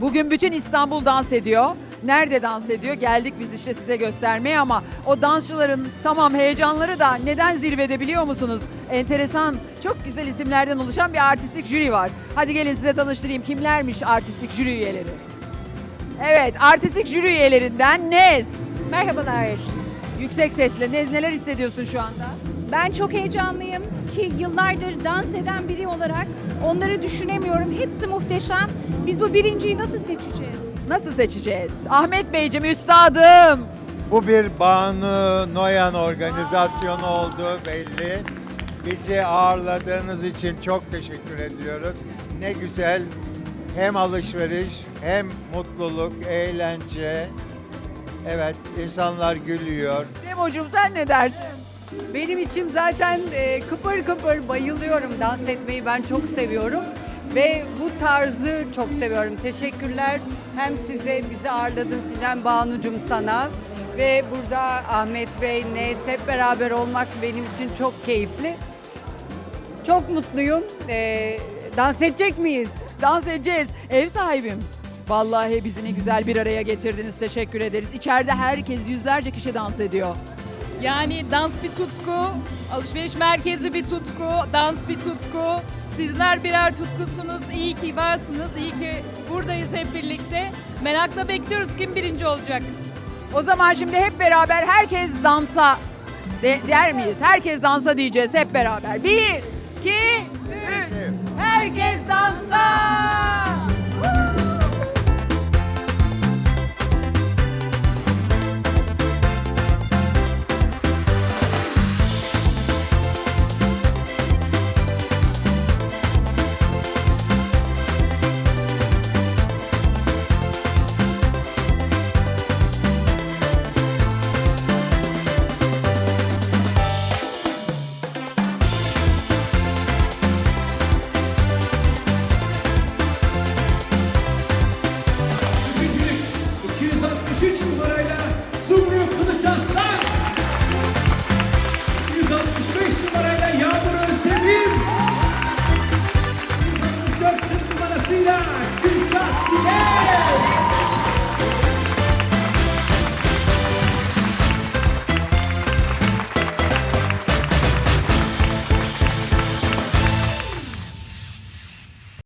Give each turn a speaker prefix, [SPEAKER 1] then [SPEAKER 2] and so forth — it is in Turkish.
[SPEAKER 1] Bugün bütün İstanbul dans ediyor. Nerede dans ediyor? Geldik biz işte size göstermeye ama o dansçıların tamam heyecanları da neden zirvede biliyor musunuz? Enteresan, çok güzel isimlerden oluşan bir artistik jüri var. Hadi gelin size tanıştırayım. Kimlermiş artistik jüri üyeleri? Evet, artistik jüri üyelerinden Nez.
[SPEAKER 2] Merhabalar.
[SPEAKER 1] Yüksek sesle Nez neler hissediyorsun şu anda?
[SPEAKER 2] Ben çok heyecanlıyım ki yıllardır dans eden biri olarak onları düşünemiyorum. Hepsi muhteşem. Biz bu birinciyi nasıl seçeceğiz?
[SPEAKER 1] Nasıl seçeceğiz? Ahmet Beyciğim üstadım.
[SPEAKER 3] Bu bir Banu Noyan organizasyonu olduğu belli. Bizi ağırladığınız için çok teşekkür ediyoruz. Ne güzel hem alışveriş hem mutluluk, eğlence. Evet, insanlar gülüyor.
[SPEAKER 1] Democuğum sen ne dersin?
[SPEAKER 4] Benim içim zaten e, kıpır kıpır bayılıyorum dans etmeyi ben çok seviyorum ve bu tarzı çok seviyorum. Teşekkürler hem size bizi ağırladığınız için hem Banu'cum sana ve burada Ahmet Bey, Nes hep beraber olmak benim için çok keyifli. Çok mutluyum. E, dans edecek miyiz?
[SPEAKER 1] Dans edeceğiz. Ev sahibim. Vallahi bizi ne güzel bir araya getirdiniz. Teşekkür ederiz. İçeride herkes yüzlerce kişi dans ediyor.
[SPEAKER 5] Yani dans bir tutku, alışveriş merkezi bir tutku, dans bir tutku. Sizler birer tutkusunuz. İyi ki varsınız. İyi ki buradayız hep birlikte. Merakla bekliyoruz kim birinci olacak.
[SPEAKER 1] O zaman şimdi hep beraber herkes dansa de, der miyiz? Herkes dansa diyeceğiz hep beraber. Bir, iki, üç. Herkes dansa!